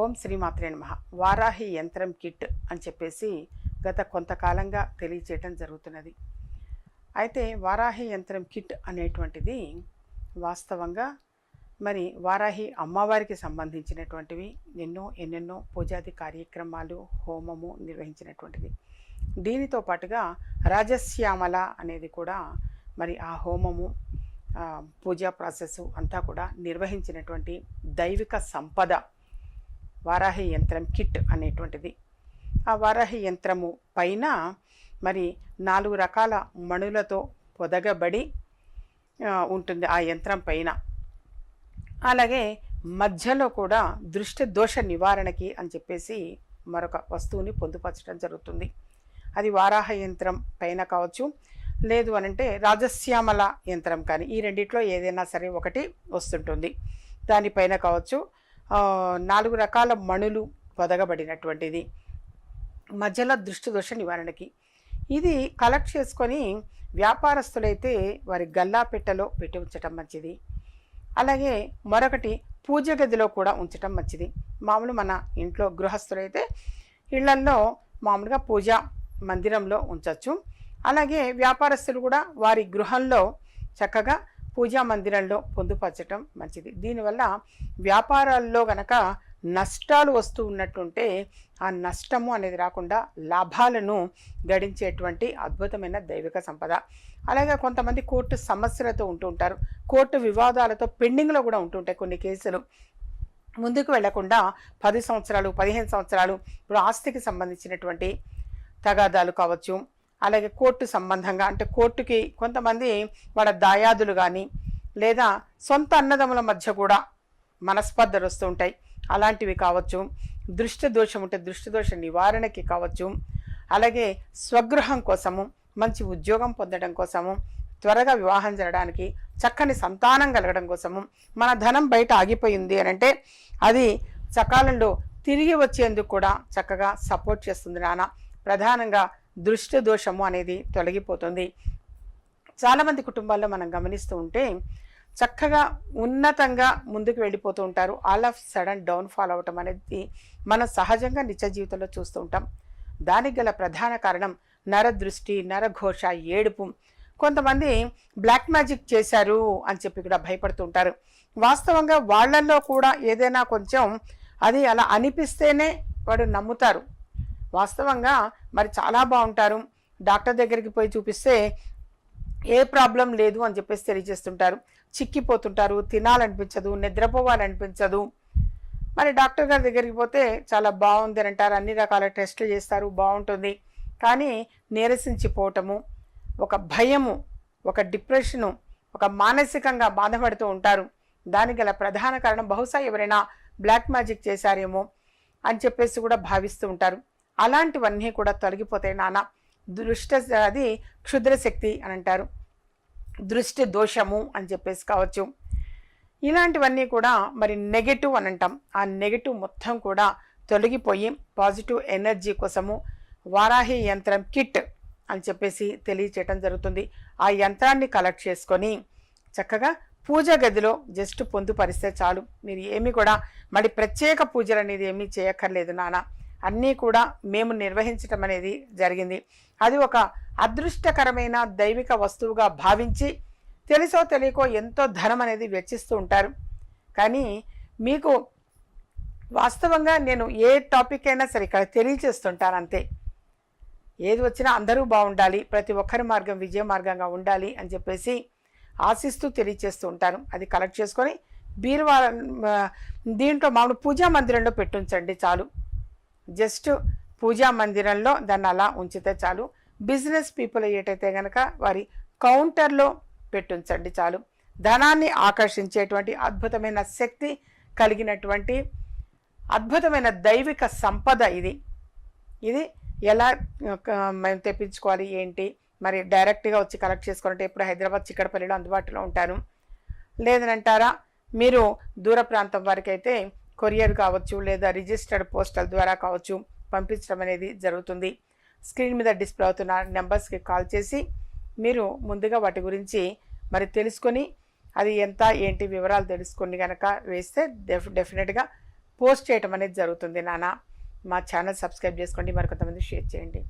ఓం శ్రీమాత్రే నమ. వారాహి యంత్రం కిట్ అని చెప్పేసి గత కొంతకాలంగా తెలియచేయటం జరుగుతున్నది. అయితే వారాహి యంత్రం కిట్ అనేటువంటిది వాస్తవంగా మరి వారాహి అమ్మవారికి సంబంధించినటువంటివి ఎన్నో ఎన్నెన్నో పూజాది కార్యక్రమాలు హోమము నిర్వహించినటువంటిది. దీనితో పాటుగా రాజశ్యామల అనేది కూడా మరి ఆ హోమము పూజా ప్రాసెస్ అంతా కూడా నిర్వహించినటువంటి దైవిక సంపద వారాహి యంత్రం కిట్ అనేటువంటిది. ఆ వారాహి యంత్రము పైన మరి నాలుగు రకాల మణులతో పొదగబడి ఉంటుంది ఆ యంత్రం పైన. అలాగే మధ్యలో కూడా దృష్టి దోష నివారణకి అని చెప్పేసి మరొక వస్తువుని పొందుపరచడం జరుగుతుంది. అది వారాహ యంత్రం పైన కావచ్చు లేదు అనంటే రాజశ్యామల యంత్రం కానీ ఈ రెండిట్లో ఏదైనా సరే ఒకటి వస్తుంటుంది. దానిపైన కావచ్చు నాలుగు రకాల మణులు వదగబడినటువంటిది. మధ్యలో దృష్టి దోష నివారణకి. ఇది కలెక్ట్ చేసుకొని వ్యాపారస్తులైతే వారి గల్లా పెట్టెలో పెట్టి ఉంచటం మంచిది. అలాగే మరొకటి పూజ గదిలో కూడా ఉంచటం మంచిది. మామూలు మన ఇంట్లో గృహస్థులైతే ఇళ్ళల్లో మామూలుగా పూజ మందిరంలో ఉంచవచ్చు అలాగే వ్యాపారస్తులు కూడా వారి గృహంలో చక్కగా పూజా మందిరంలో పొందుపరచటం మంచిది. దీనివల్ల వ్యాపారాల్లో గనక నష్టాలు వస్తూ ఉన్నట్టుంటే ఆ నష్టము అనేది రాకుండా లాభాలను గడించేటువంటి అద్భుతమైన దైవిక సంపద. అలాగే కొంతమంది కోర్టు సమస్యలతో ఉంటూ ఉంటారు. కోర్టు వివాదాలతో పెండింగ్లో కూడా ఉంటుంటాయి కొన్ని కేసులు. ముందుకు వెళ్ళకుండా పది సంవత్సరాలు పదిహేను సంవత్సరాలు ఇప్పుడు ఆస్తికి సంబంధించినటువంటి తగాదాలు కావచ్చు అలాగే కోర్టు సంబంధంగా అంటే కోర్టుకి కొంతమంది వాళ్ళ దాయాదులు కానీ లేదా సొంత అన్నదమ్ముల మధ్య కూడా మనస్పర్ధలు వస్తూ ఉంటాయి. అలాంటివి కావచ్చు. దృష్టి దోషం ఉంటే దృష్టి దోష నివారణకి కావచ్చు. అలాగే స్వగృహం కోసము మంచి ఉద్యోగం పొందడం కోసము త్వరగా వివాహం జరగడానికి చక్కని సంతానం కలగడం కోసము మన ధనం బయట ఆగిపోయింది అని అంటే అది సకాలంలో తిరిగి వచ్చేందుకు కూడా చక్కగా సపోర్ట్ చేస్తుంది నాన్న. ప్రధానంగా దృష్టి దోషము అనేది తొలగిపోతుంది. చాలామంది కుటుంబాల్లో మనం గమనిస్తూ ఉంటే చక్కగా ఉన్నతంగా ముందుకు వెళ్ళిపోతూ ఉంటారు. All of sudden downfall అవటం అనేది మనం సహజంగా నిత్య జీవితంలో చూస్తూ ఉంటాం. దానికి గల ప్రధాన కారణం నరదృష్టి నరఘోష ఏడుపు. కొంతమంది బ్లాక్ మ్యాజిక్ చేశారు అని చెప్పి కూడా భయపడుతూ ఉంటారు. వాస్తవంగా వాళ్ళల్లో కూడా ఏదైనా కొంచెం అది అలా అనిపిస్తేనే వాడు నమ్ముతారు. వాస్తవంగా మరి చాలా బాగుంటారు. డాక్టర్ దగ్గరికి పోయి చూపిస్తే ఏ ప్రాబ్లం లేదు అని చెప్పేసి తెలియజేస్తుంటారు. చిక్కిపోతుంటారు తినాలనిపించదు నిద్రపోవాలనిపించదు. మరి డాక్టర్ గారి దగ్గరికి పోతే చాలా బాగుంది అని అంటారు. అన్ని రకాల టెస్టులు చేస్తారు బాగుంటుంది. కానీ నీరసించిపోవటము ఒక భయము ఒక డిప్రెషను ఒక మానసికంగా బాధపడుతూ ఉంటారు. దానికి గల ప్రధాన కారణం బహుశా ఎవరైనా బ్లాక్ మ్యాజిక్ చేశారేమో అని చెప్పేసి కూడా భావిస్తూ ఉంటారు. అలాంటివన్నీ కూడా తొలగిపోతాయి నాన్న దృష్ట అది క్షుద్రశక్తి అని అంటారు. దృష్టి దోషము అని చెప్పేసి కావచ్చు. ఇలాంటివన్నీ కూడా మరి నెగటివ్ అని అంటాం. ఆ నెగటివ్ మొత్తం కూడా తొలగిపోయి పాజిటివ్ ఎనర్జీ కోసము వారాహి యంత్రం కిట్ అని చెప్పేసి తెలియచేయటం జరుగుతుంది. ఆ యంత్రాన్ని కలెక్ట్ చేసుకొని చక్కగా పూజ గదిలో జస్ట్ పొందుపరిస్తే చాలు. మీరు ఏమి కూడా మరి ప్రత్యేక పూజలు అనేది ఏమీ చేయక్కర్లేదు నాన్న అన్నీ కూడా మేము నిర్వహించటం అనేది జరిగింది. అది ఒక అదృష్టకరమైన దైవిక వస్తువుగా భావించి తెలుసో తెలియకో ఎంతో ధనం అనేది వెచ్చిస్తూ ఉంటారు. కానీ మీకు వాస్తవంగా నేను ఏ టాపిక్ అయినా సరే ఇక్కడ తెలియచేస్తుంటాను అంతే. ఏది వచ్చినా అందరూ బాగుండాలి ప్రతి ఒక్కరి మార్గం విజయ మార్గంగా ఉండాలి అని చెప్పేసి ఆశిస్తూ తెలియచేస్తూ ఉంటాను. అది కలెక్ట్ చేసుకొని బీరువా దీంట్లో మామూలు పూజా మందిరంలో పెట్టుంచండి చాలు. జస్ట్ పూజా మందిరంలో దాన్ని అలా ఉంచితే చాలు. బిజినెస్ పీపుల్ ఏటైతే కనుక వారి కౌంటర్లో పెట్టుంచండి చాలు. ధనాన్ని ఆకర్షించేటువంటి అద్భుతమైన శక్తి కలిగినటువంటి అద్భుతమైన దైవిక సంపద ఇది. ఇది ఎలా మేము తెప్పించుకోవాలి ఏంటి? మరి డైరెక్ట్గా వచ్చి కలెక్ట్ చేసుకోవాలంటే ఇప్పుడు హైదరాబాద్ చిక్కడపల్లిలో అందుబాటులో ఉంటాను లేదనంటారా? మీరు దూర ప్రాంతం వరకు అయితే కొరియర్ కావచ్చు లేదా రిజిస్టర్డ్ పోస్టల్ ద్వారా కావచ్చు పంపించడం అనేది జరుగుతుంది. స్క్రీన్ మీద డిస్ప్లే అవుతున్న నెంబర్స్కి కాల్ చేసి మీరు ముందుగా వాటి గురించి మరి తెలుసుకొని అది ఎంత ఏంటి వివరాలు తెలుసుకొని కనుక వేస్తే డెఫ్ డెఫినెట్గా పోస్ట్ చేయటం అనేది జరుగుతుంది నాన్న. మా ఛానల్ సబ్స్క్రైబ్ చేసుకోండి. మరి కొంతమంది షేర్ చేయండి.